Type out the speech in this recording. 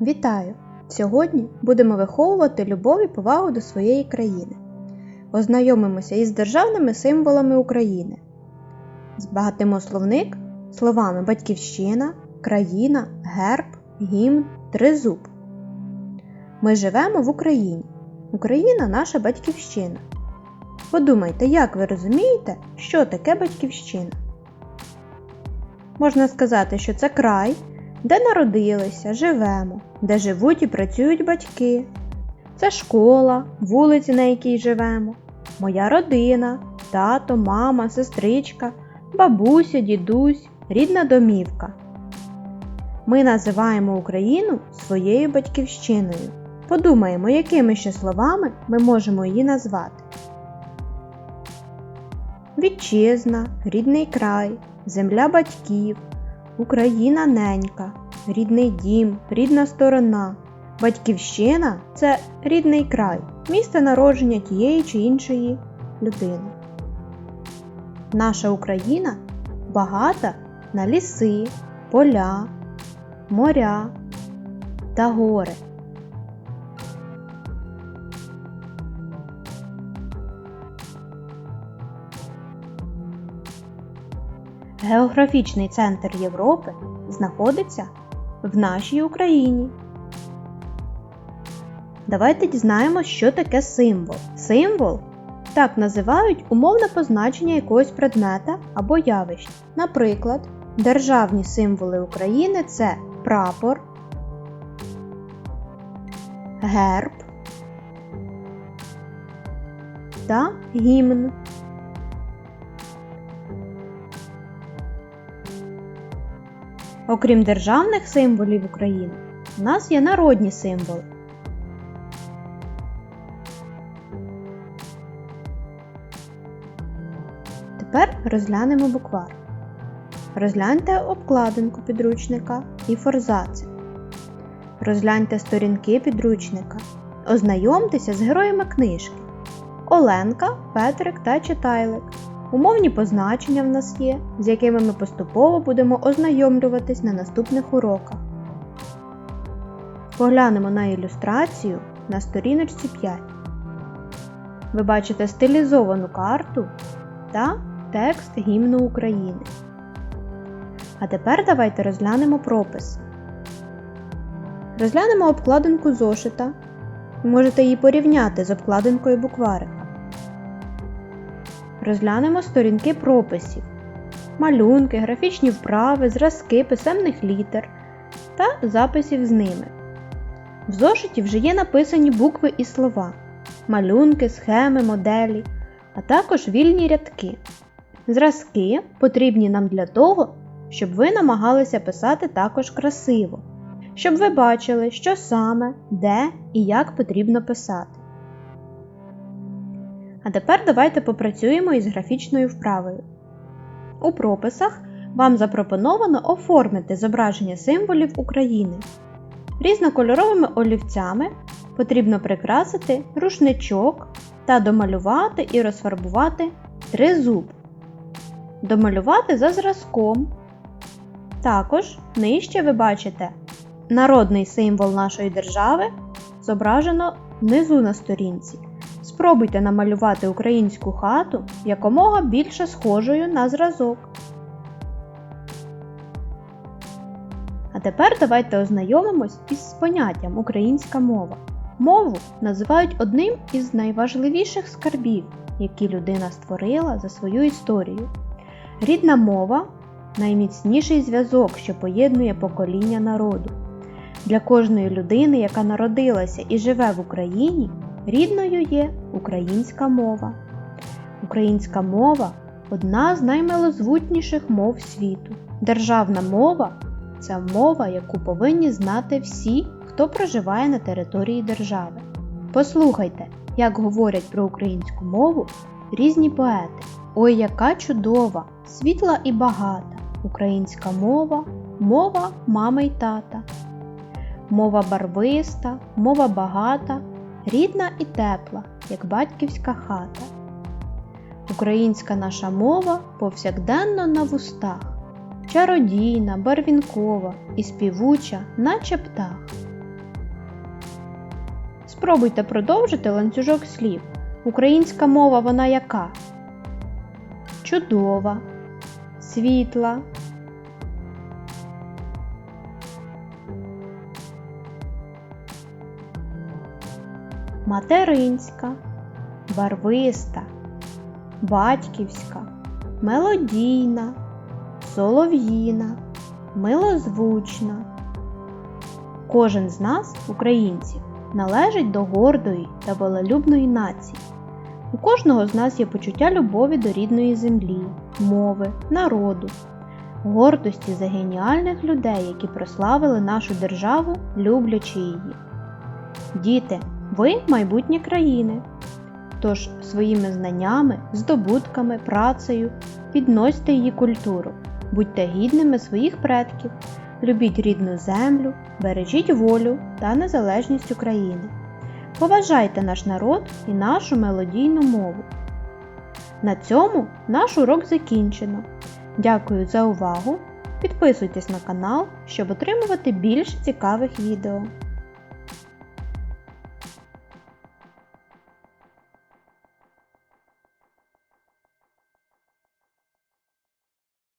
Вітаю! Сьогодні будемо виховувати любов і повагу до своєї країни. Ознайомимося із державними символами України. Збагатимо словник словами Батьківщина, країна, герб, гімн, тризуб. Ми живемо в Україні. Україна наша батьківщина. Подумайте, як ви розумієте, що таке батьківщина? Можна сказати, що це край, де народилися, живемо, де живуть і працюють батьки. Це школа, вулиці, на якій живемо, моя родина, тато, мама, сестричка, бабуся, дідусь, рідна домівка. Ми називаємо Україну своєю батьківщиною. Подумаємо, якими ще словами ми можемо її назвати. Вітчизна, рідний край, земля батьків, Україна ненька, рідний дім, рідна сторона. Батьківщина це рідний край, місце народження тієї чи іншої людини. Наша Україна багата на ліси, поля, моря та гори. Географічний центр Європи знаходиться в нашій Україні. Давайте дізнаємося, що таке символ. Символ так називають умовне позначення якогось предмета або явища. Наприклад, державні символи України це прапор, герб та гімн. Окрім державних символів України, у нас є народні символи. Тепер розглянемо буквар. Розгляньте обкладинку підручника і форзаци. Розгляньте сторінки підручника. Ознайомтеся з героями книжки. Оленка, Петрик та Читайлик. Умовні позначення в нас є, з якими ми поступово будемо ознайомлюватись на наступних уроках. Поглянемо на ілюстрацію на сторіночці 5. Ви бачите стилізовану карту та текст гімну України. А тепер давайте розглянемо пропис. Розглянемо обкладинку зошита. Можете її порівняти з обкладинкою букварика. Розглянемо сторінки прописів, малюнки, графічні вправи, зразки писемних літер та записів з ними. В зошиті вже є написані букви і слова, малюнки, схеми, моделі, а також вільні рядки. Зразки потрібні нам для того, щоб ви намагалися писати також красиво, щоб ви бачили, що саме, де і як потрібно писати. А тепер давайте попрацюємо із графічною вправою. У прописах вам запропоновано оформити зображення символів України. Різнокольоровими олівцями потрібно прикрасити рушничок та домалювати і розфарбувати тризуб. Домалювати за зразком. Також нижче ви бачите народний символ нашої держави зображено внизу на сторінці. Спробуйте намалювати українську хату якомога більше схожою на зразок. А тепер давайте ознайомимось із поняттям українська мова. Мову називають одним із найважливіших скарбів, які людина створила за свою історію. Рідна мова найміцніший зв'язок, що поєднує покоління народу. Для кожної людини, яка народилася і живе в Україні, рідною є українська мова. Українська мова одна з наймилозвутніших мов світу. Державна мова це мова, яку повинні знати всі, хто проживає на території держави. Послухайте, як говорять про українську мову різні поети. Ой, яка чудова, світла і багата, українська мова, мова мами й тата. Мова барвиста, мова багата, рідна і тепла, як батьківська хата. Українська наша мова повсякденно на вустах, чародійна, барвінкова і співуча, наче птах. Спробуйте продовжити ланцюжок слів. Українська мова вона яка? Чудова, світла, материнська, барвиста, батьківська, мелодійна, солов'їна, милозвучна. Кожен з нас, українців, належить до гордої та волелюбної нації. У кожного з нас є почуття любові до рідної землі, мови, народу, гордості за геніальних людей, які прославили нашу державу, люблячи її. Діти, ви майбутнє країни. Тож своїми знаннями, здобутками, працею підносьте її культуру, будьте гідними своїх предків, любіть рідну землю, бережіть волю та незалежність України. Поважайте наш народ і нашу мелодійну мову. На цьому наш урок закінчено. Дякую за увагу! Підписуйтесь на канал, щоб отримувати більш цікавих відео.